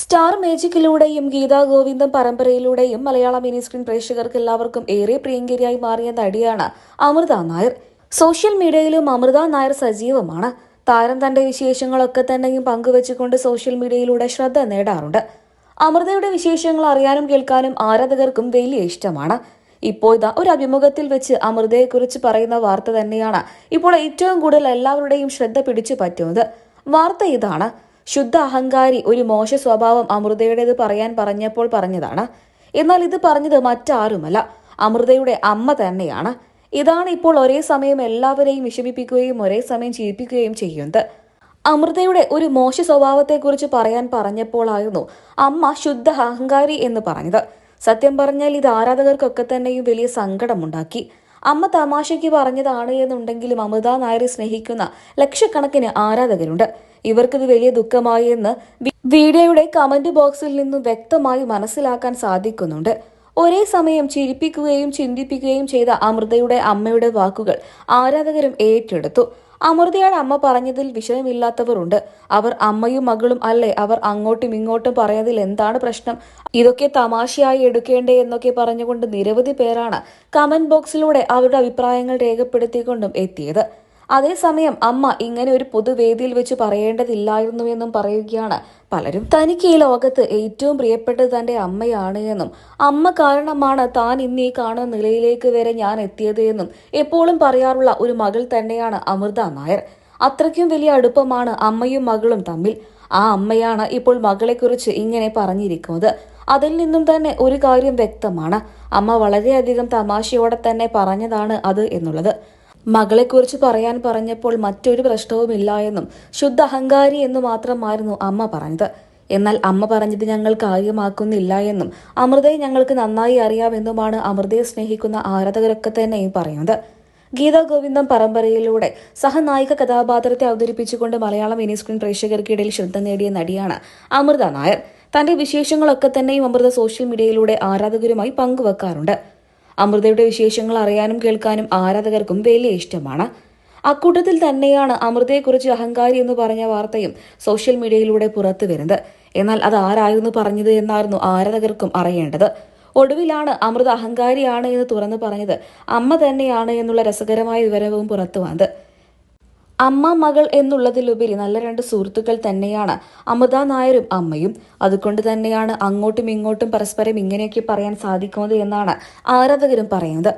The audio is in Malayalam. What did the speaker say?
സ്റ്റാർ മേജിക്കിലൂടെയും ഗീതാ ഗോവിന്ദം പരമ്പരയിലൂടെയും മലയാള മിനി സ്ക്രീൻ പ്രേക്ഷകർക്ക് എല്ലാവർക്കും ഏറെ പ്രിയങ്കരിയായി മാറിയ നടിയാണ് അമൃത നായർ. സോഷ്യൽ മീഡിയയിലും അമൃത നായർ സജീവമാണ്. താരം തന്റെ വിശേഷങ്ങളൊക്കെ തന്നെയും പങ്കുവച്ചുകൊണ്ട് സോഷ്യൽ മീഡിയയിലൂടെ ശ്രദ്ധ നേടാറുണ്ട്. അമൃതയുടെ വിശേഷങ്ങൾ അറിയാനും കേൾക്കാനും ആരാധകർക്കും വലിയ ഇഷ്ടമാണ്. ഇപ്പോൾ ഇതാ ഒരു അഭിമുഖത്തിൽ വെച്ച് അമൃതയെക്കുറിച്ച് പറയുന്ന വാർത്ത തന്നെയാണ് ഇപ്പോൾ ഏറ്റവും കൂടുതൽ എല്ലാവരുടെയും ശ്രദ്ധ പിടിച്ചു പറ്റുന്നത്. വാർത്ത ഇതാണ്. ശുദ്ധ അഹങ്കാരി ഒരു മോശ സ്വഭാവം അമൃതയുടേത് പറയാൻ പറഞ്ഞപ്പോൾ പറഞ്ഞതാണ്. എന്നാൽ ഇത് പറഞ്ഞത് മറ്റാരുമല്ല. അമൃതയുടെ അമ്മ തന്നെയാണ്. ഇതാണ് ഇപ്പോൾ ഒരേ സമയം എല്ലാവരെയും വിഷമിപ്പിക്കുകയും ഒരേ സമയം ചിരിപ്പിക്കുകയും ചെയ്യുന്നത്. അമൃതയുടെ ഒരു മോശ സ്വഭാവത്തെക്കുറിച്ച് പറയാൻ പറഞ്ഞപ്പോഴായിരുന്നു അമ്മ ശുദ്ധ അഹങ്കാരി എന്ന് പറഞ്ഞത്. സത്യം പറഞ്ഞാൽ ഇത് ആരാധകർക്കൊക്കെ തന്നെയും വലിയ സങ്കടമുണ്ടാക്കി. അമ്മ തമാശയ്ക്ക് പറഞ്ഞതാണ് എന്നുണ്ടെങ്കിലും അമൃത നായരെ സ്നേഹിക്കുന്ന ലക്ഷക്കണക്കിന് ആരാധകരുണ്ട്. ഇവർക്കിത് വലിയ ദുഃഖമായി എന്ന് വീഡിയോയുടെ കമന്റ് ബോക്സിൽ നിന്നും വ്യക്തമായി മനസ്സിലാക്കാൻ സാധിക്കുന്നുണ്ട്. ഒരേ സമയം ചിരിപ്പിക്കുകയും ചിന്തിപ്പിക്കുകയും ചെയ്ത അമൃതയുടെ അമ്മയുടെ വാക്കുകൾ ആരാധകരും ഏറ്റെടുത്തു. അമൃതയുടെ അമ്മ പറഞ്ഞതിൽ വിഷയമില്ലാത്തവരുണ്ട്. അവർ അമ്മയും മകളും അല്ലേ? അവർ അങ്ങോട്ടും ഇങ്ങോട്ടും പറയുന്നതിൽ എന്താണ് പ്രശ്നം? ഇതൊക്കെ തമാശയായി എടുക്കേണ്ടേ എന്നൊക്കെ പറഞ്ഞുകൊണ്ട് നിരവധി പേരാണ് കമന്റ് ബോക്സിലൂടെ അവരുടെ അഭിപ്രായങ്ങൾ രേഖപ്പെടുത്തിക്കൊണ്ടും എത്തിയത്. അതേസമയം അമ്മ ഇങ്ങനെ ഒരു പൊതുവേദിയിൽ വെച്ച് പറയേണ്ടതില്ലായിരുന്നു എന്നും പറയുകയാണ്. പലരും തനിക്ക് ഈ ലോകത്ത് ഏറ്റവും പ്രിയപ്പെട്ടത് തന്റെ അമ്മയാണ് എന്നും. അമ്മ കാരണമാണ് താൻ ഇന്ന് ഈ കാണുന്ന നിലയിലേക്ക് വരെ ഞാൻ എത്തിയത് എന്നും എപ്പോഴും പറയാറുള്ള ഒരു മകൾ തന്നെയാണ് അമൃത നായർ. അത്രയ്ക്കും വലിയ അടുപ്പമാണ് അമ്മയും മകളും തമ്മിൽ. ആ അമ്മയാണ് ഇപ്പോൾ മകളെക്കുറിച്ച് ഇങ്ങനെ പറഞ്ഞിരിക്കുന്നത്. അതിൽ നിന്നും തന്നെ ഒരു കാര്യം വ്യക്തമാണ്. അമ്മ വളരെയധികം തമാശയോടെ തന്നെ പറഞ്ഞതാണ് അത് എന്നുള്ളത്. മകളെക്കുറിച്ച് പറയാൻ പറഞ്ഞപ്പോൾ മറ്റൊരു പ്രശ്നവുമില്ല എന്നും ശുദ്ധ അഹങ്കാരി എന്ന് മാത്രമായിരുന്നു അമ്മ പറഞ്ഞത്. എന്നാൽ അമ്മ പറഞ്ഞത് ഞങ്ങൾ കാര്യമാക്കുന്നില്ല എന്നും അമൃതയെ ഞങ്ങൾക്ക് നന്നായി അറിയാമെന്നുമാണ് അമൃതയെ സ്നേഹിക്കുന്ന ആരാധകരൊക്കെ തന്നെയും പറയുന്നത്. ഗീതാ ഗോവിന്ദം പരമ്പരയിലൂടെ സഹനായിക കഥാപാത്രത്തെ അവതരിപ്പിച്ചുകൊണ്ട് മലയാളം മിനി സ്ക്രീൻ പ്രേക്ഷകർക്കിടയിൽ ശ്രദ്ധ നേടിയ നടിയാണ് അമൃത നായർ. തന്റെ വിശേഷങ്ങളൊക്കെ തന്നെയും അമൃത സോഷ്യൽ മീഡിയയിലൂടെ ആരാധകരുമായി പങ്കുവെക്കാറുണ്ട്. അമൃതയുടെ വിശേഷങ്ങൾ അറിയാനും കേൾക്കാനും ആരാധകർക്കും വലിയ ഇഷ്ടമാണ്. അക്കൂട്ടത്തിൽ തന്നെയാണ് അമൃതയെക്കുറിച്ച് അഹങ്കാരി എന്ന് പറഞ്ഞ വാർത്തയും സോഷ്യൽ മീഡിയയിലൂടെ പുറത്തു വരുന്നത്. എന്നാൽ അത് ആരായിരുന്നു പറഞ്ഞത് എന്നായിരുന്നു ആരാധകർക്കും അറിയേണ്ടത്. ഒടുവിലാണ് അമൃത അഹങ്കാരിയാണ് എന്ന് തുറന്നു പറഞ്ഞത് അമ്മ തന്നെയാണ് എന്നുള്ള രസകരമായ വിവരവും പുറത്തു വന്നത്. അമ്മ മകൾ എന്നുള്ളതിലുപരി നല്ല രണ്ട് സുഹൃത്തുക്കൾ തന്നെയാണ്. അമൃത നായരും അമ്മയും. അതുകൊണ്ട് തന്നെയാണ് അങ്ങോട്ടും ഇങ്ങോട്ടും പരസ്പരം ഇങ്ങനെയൊക്കെ പറയാൻ സാധിക്കുന്നത് എന്നാണ് ആരാധകരും പറയുന്നത്.